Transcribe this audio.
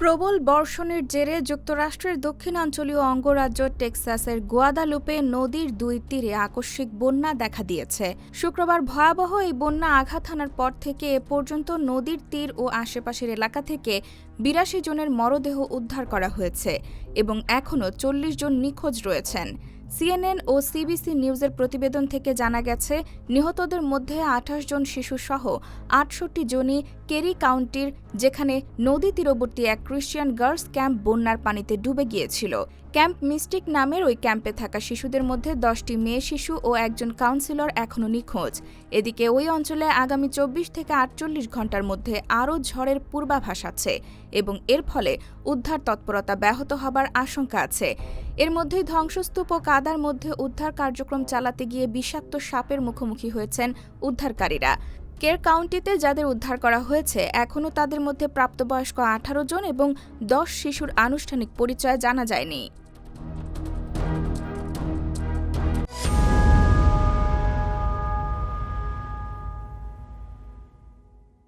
প্রবল বর্ষণের জেরে যুক্তরাষ্ট্রের দক্ষিণাঞ্চলীয় অঙ্গরাজ্য টেক্সাসের গোয়াদালুপে নদীর দুই তীরে আকস্মিক বন্যা দেখা দিয়েছে। শুক্রবার ভয়াবহ এই বন্যা আঘাত হানার পর থেকে এ পর্যন্ত নদীর তীর ও আশেপাশের এলাকা থেকে বিরাশি জনের মরদেহ উদ্ধার করা হয়েছে এবং এখনও চল্লিশ জন নিখোঁজ রয়েছেন। সিএনএন ও সিবিসি নিউজের প্রতিবেদন থেকে জানা গেছে, নিহতদের মধ্যে আঠাশ জন শিশুসহ আটষট্টি জনই কেরি কাউন্টির, যেখানে নদী তীরবর্তী এক ক্রিশ্চিয়ান গার্লস ক্যাম্প বন্যার পানিতে ডুবে গিয়েছিল। ক্যাম্প মিস্টিক নামের ওই ক্যাম্পে থাকা শিশুদের মধ্যে দশটি মেয়ে শিশু ও একজন কাউন্সিলর এখনও নিখোঁজ। এদিকে ওই অঞ্চলে আগামী চব্বিশ থেকে আটচল্লিশ ঘণ্টার মধ্যে আরও ঝড়ের পূর্বাভাস আছে এবং এর ফলে উদ্ধার তৎপরতা ব্যাহত হবার আশঙ্কা আছে। এর মধ্যেই ধ্বংসস্তূপ ও কাদার মধ্যে উদ্ধার কার্যক্রম চালাতে গিয়ে বিষাক্ত সাপের মুখোমুখি হয়েছেন উদ্ধারকারীরা। কের কাউন্টিতে যাদের উদ্ধার করা হয়েছে, এখনও তাদের মধ্যে প্রাপ্তবয়স্ক আঠারো জন এবং দশ শিশুর আনুষ্ঠানিক পরিচয় জানা যায়নি।